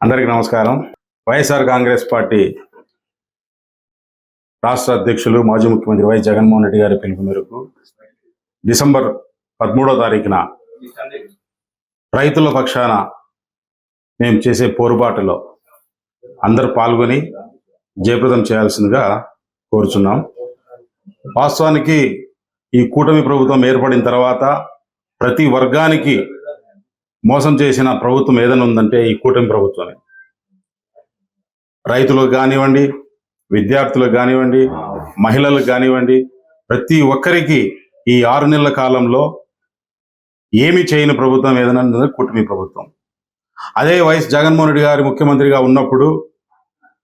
అందరికీ నమస్కారం. వైఎస్ఆర్ కాంగ్రెస్ పార్టీ రాష్ట్ర అధ్యక్షులు మాజీ ముఖ్యమంత్రి వై జగన్మోహన్ రెడ్డి గారి పిలుపు మేరకు డిసెంబర్ పదమూడో తారీఖున రైతుల పక్షాన మేము చేసే పోరుబాటులో అందరూ పాల్గొని జయప్రదం చేయాల్సిందిగా కోరుచున్నాం. వాస్తవానికి ఈ కూటమి ప్రభుత్వం ఏర్పడిన తర్వాత ప్రతి వర్గానికి మోసం చేసిన ప్రభుత్వం ఏదైనా ఉందంటే ఈ కూటమి ప్రభుత్వమే. రైతులకు కానివ్వండి విద్యార్థులకు కానివ్వండి మహిళలకు కానివ్వండి ప్రతి ఒక్కరికి ఈ ఆరు నెలల కాలంలో ఏమి చేయని ప్రభుత్వం ఏదైనా కూటమి ప్రభుత్వం. అదే వైఎస్ జగన్మోహన్ రెడ్డి గారి ముఖ్యమంత్రిగా ఉన్నప్పుడు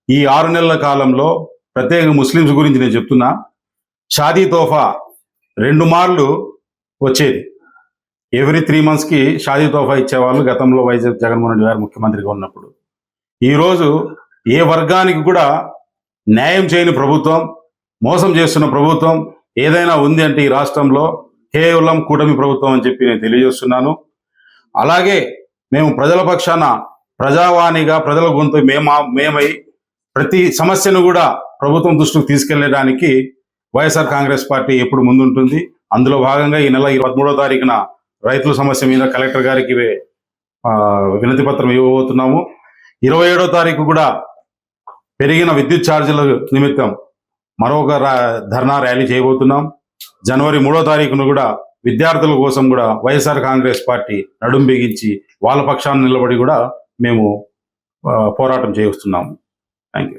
ఈ ఆరు నెలల కాలంలో ప్రత్యేక ముస్లిమ్స్ గురించి నేను చెప్తున్నా షాదీ తోఫా రెండు మార్లు వచ్చేది. ఎవ్రీ త్రీ మంత్స్కి షాదీ తోఫా ఇచ్చేవాళ్ళు గతంలో వైఎస్ జగన్మోహన్ రెడ్డి గారు ముఖ్యమంత్రిగా ఉన్నప్పుడు. ఈరోజు ఏ వర్గానికి కూడా న్యాయం చేయని ప్రభుత్వం మోసం చేస్తున్న ప్రభుత్వం ఏదైనా ఉంది అంటే ఈ రాష్ట్రంలో కేవలం కూటమి ప్రభుత్వం అని చెప్పి నేను తెలియజేస్తున్నాను. అలాగే మేము ప్రజల పక్షాన ప్రజావాణిగా ప్రజల గొంతు మేమా మేమై ప్రతి సమస్యను కూడా ప్రభుత్వం దృష్టికి తీసుకెళ్ళడానికి వైఎస్ఆర్ కాంగ్రెస్ పార్టీ ఎప్పుడు ముందుంటుంది. అందులో భాగంగా ఈ నెల పదమూడో తారీఖున రైతుల సమస్య మీద కలెక్టర్ గారికి వినతి పత్రం ఇవ్వబోతున్నాము. ఇరవై ఏడో తారీఖు కూడా పెరిగిన విద్యుత్ ఛార్జీల నిమిత్తం మరొక ధర్నా ర్యాలీ చేయబోతున్నాం. జనవరి మూడో తారీఖున కూడా విద్యార్థుల కోసం కూడా వైఎస్ఆర్ కాంగ్రెస్ పార్టీ నడుం బిగించి వాళ్ళ పక్షాన్ని నిలబడి కూడా మేము పోరాటం చేస్తున్నాము.